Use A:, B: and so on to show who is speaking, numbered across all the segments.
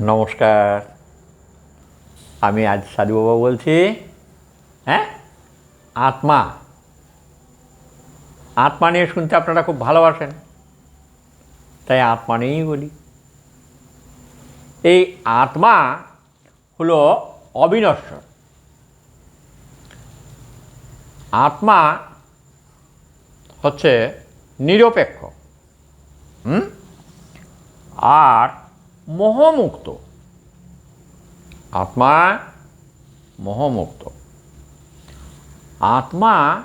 A: নমস্কার। আমি আজ সাধুবাবা বলছি। হ্যাঁ? আত্মা। আত্মা নিয়ে শুনতে আপনারা খুব ভালোবাসেন। তাই আত্মা নিয়েই বলি। এই আত্মা হলো অবিনশ্বর। আত্মা হচ্ছে নিরপেক্ষ। আর মোহমুক্ত। আত্মা মোহমুক্ত। আত্মা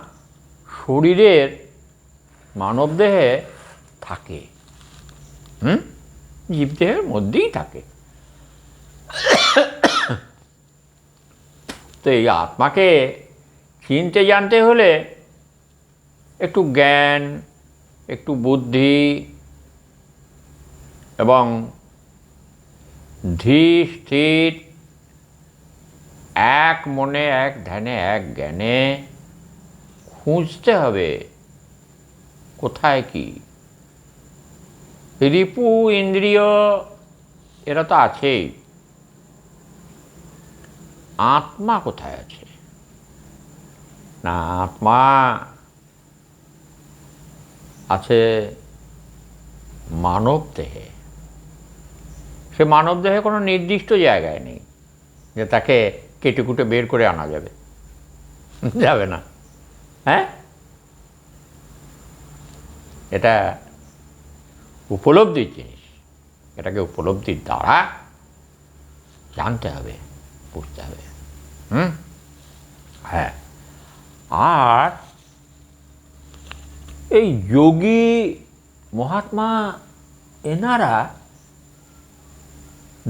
A: শরীরের মানবদেহে থাকে। হুম? জীবদেহের মধ্যেই থাকে। তো এই আত্মাকে চিনতে জানতে হলে একটু জ্ঞান, একটু বুদ্ধি এবং স্থির এক মনে, এক ধ্যানে, এক জ্ঞানে খুঁজতে হবে কোথায় কি। রিপু, ইন্দ্রিয়, এরা তো আছেই। আত্মা কোথায় আছে? না, আত্মা আছে মানব দেহে। সে মানব দেহে কোনো নির্দিষ্ট জায়গায় নেই যে তাকে কেটে কুটে বের করে আনা যাবে। যাবে না। হ্যাঁ? এটা উপলব্ধির জিনিস। এটাকে উপলব্ধির দ্বারা জানতে হবে, বুঝতে হবে। হুম? হ্যাঁ। আর এই যোগী মহাত্মা এনারা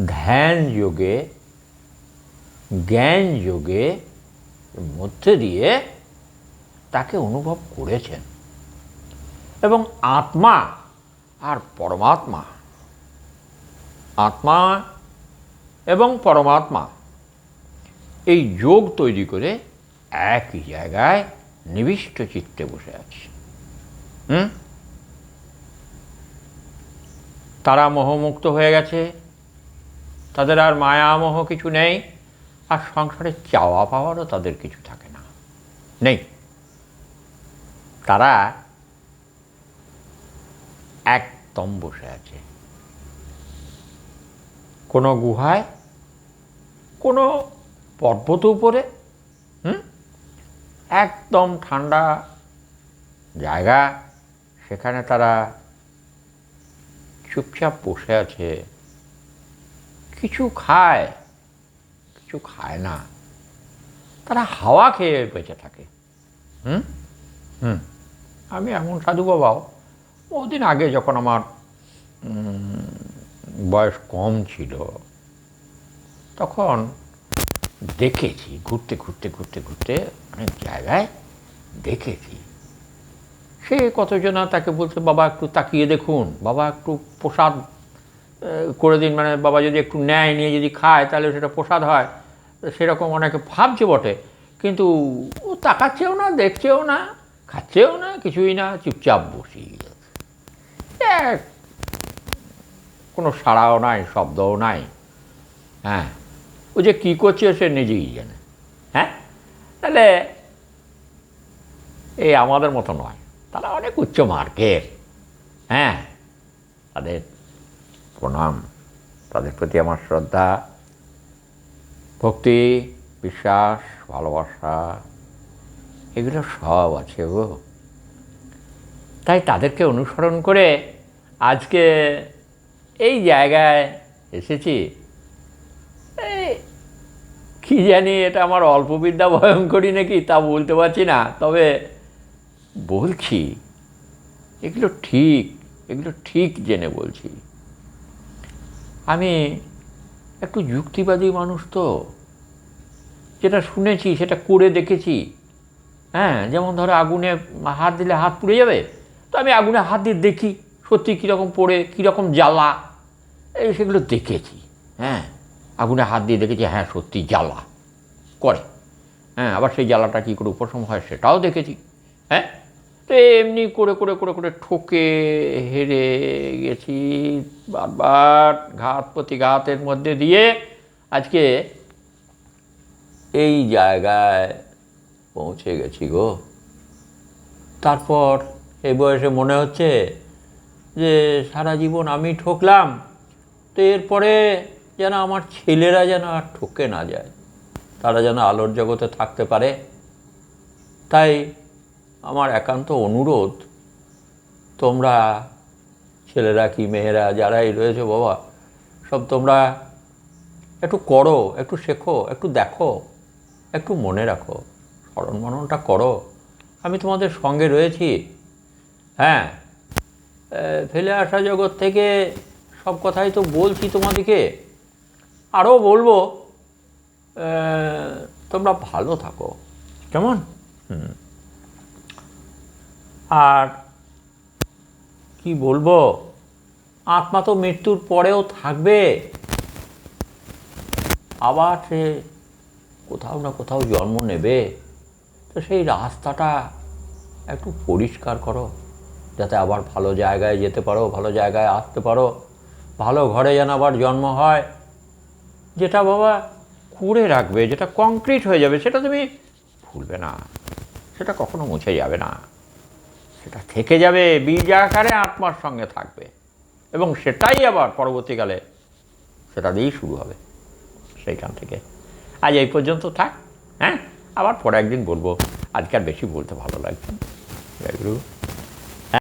A: ধ্যান যোগে, জ্ঞান যোগে মধ্যে দিয়ে তাকে অনুভব করেছেন। এবং আত্মা আর পরমাত্মা, আত্মা এবং পরমাত্মা এই যোগ তৈরি করে একই জায়গায় নিবিষ্ট চিত্তে বসে আছে। হুম? তারা মোহমুক্ত হয়ে গেছে। তাদের আর মায়ামোহ কিছু নেই, আর সংসারে চাওয়া পাওয়ারও তাদের কিছু থাকে না। নেই। তারা একদম বসে আছে। কোনো গুহায়, কোনো পর্বত উপরে, হুম? একদম ঠান্ডা জায়গা, সেখানে তারা চুপচাপ বসে আছে। কিছু খায় কিছু খায় না। তারা হাওয়া খেয়ে বেঁচে থাকে। হুম? হুম। আমি এমন সাধু বাবাও। বহুদিন আগে যখন আমার বয়স কম ছিল, তখন দেখেছি, ঘুরতে ঘুরতে ঘুরতে ঘুরতে অনেক জায়গায় দেখেছি। সে কতজনা তাকে বলছে, বাবা, একটু তাকিয়ে দেখুন। বাবা, একটু প্রসাদ করে দিন মানে বাবা যদি একটু নেয়, নিয়ে যদি খায়, তাহলে সেটা প্রসাদ হয়। সেরকম অনেকে ভাবছে বটে, কিন্তু ও তাকাচ্ছেও না, দেখছেও না, খাচ্ছেও না, কিছুই না, চুপচাপ আছে এক, কোনো সাড়াও নাই, শব্দও নাই। হ্যাঁ ও যে কী করছে সে নিজেই জানে। হ্যাঁ তাহলে এই আমাদের মতো নয়, তারা অনেক উচ্চ মার্কের। হ্যাঁ তাদের প্রণাম। তাদের প্রতি আমার শ্রদ্ধা, ভক্তি, বিশ্বাস, ভালোবাসা, এগুলো সব আছে গো। তাই তাদেরকে অনুসরণ করে আজকে এই জায়গায় এসেছি। কি জানি এটা আমার অল্প বিদ্যা ভয়ঙ্করী নাকি তা বলতে পারছি না, তবে বলছি, এগুলো ঠিক এগুলো ঠিক জেনে বলছি। আমি একটু যুক্তিবাদী মানুষ তো। যেটা শুনেছি, সেটা করে দেখেছি। হ্যাঁ যেমন ধরো আগুনে হাত দিলে হাত পুড়ে যাবে, তো আমি আগুনে হাত দিয়ে দেখি সত্যি কীরকম পড়ে, কীরকম জ্বালা। এই সেগুলো দেখেছি। হ্যাঁ আগুনে হাত দিয়ে দেখেছি হ্যাঁ সত্যি জ্বালা। করে। হ্যাঁ আবার সেই জ্বালাটা কী করে উপশম হয় সেটাও দেখেছি। হ্যাঁ তো এমনি করে করে করে করে ঠকে হেরে গেছি। বারবার ঘাত প্রতিঘাতের মধ্যে দিয়ে আজকে এই জায়গায় পৌঁছে গেছি গো। তারপর এই বয়সে মনে হচ্ছে যে সারা জীবন আমি ঠকলাম, তো এরপরে যেন আমার ছেলেরা যেন আর ঠকে না যায়, তারা যেন আলোর জগতে থাকতে পারে। তাই আমার একান্ত অনুরোধ, তোমরা ছেলেরা কি মেয়েরা যারাই রয়েছে বাবা, সব তোমরা একটু করো, একটু শেখো, একটু দেখো, একটু মনে রাখো, স্মরণ মননটা করো। আমি তোমাদের সঙ্গে রয়েছি। হ্যাঁ ফেলে আসা জগৎ থেকে সব কথাই তো বলছি তোমাদেরকে। আরও বলব তোমরা ভালো থাকো। কেমন? হুম। আর কি বলব? আত্মা তো মৃত্যুর পরেও থাকবে। আবার সে কোথাও না কোথাও জন্ম নেবে। তো সেই রাস্তাটা একটু পরিষ্কার করো, যাতে আবার ভালো জায়গায় যেতে পারো, ভালো জায়গায় আসতে পারো। ভালো ঘরে যেন আবার জন্ম হয়। যেটা বাবা করে রাখবে, যেটা কংক্রিট হয়ে যাবে, সেটা তুমি ভুলবে না। সেটা কখনো মুছে যাবে না। সেটা থেকে যাবে, বীজ আকারে আত্মার সঙ্গে থাকবে। এবং সেটাই আবার পরবর্তীকালে সেটা দিয়েই শুরু হবে সেইখান থেকে। আজ এই পর্যন্ত থাক হ্যাঁ? আবার পরে একদিন বলব। আজকে আর বেশি বলতে ভালো লাগবে জয় গুরু।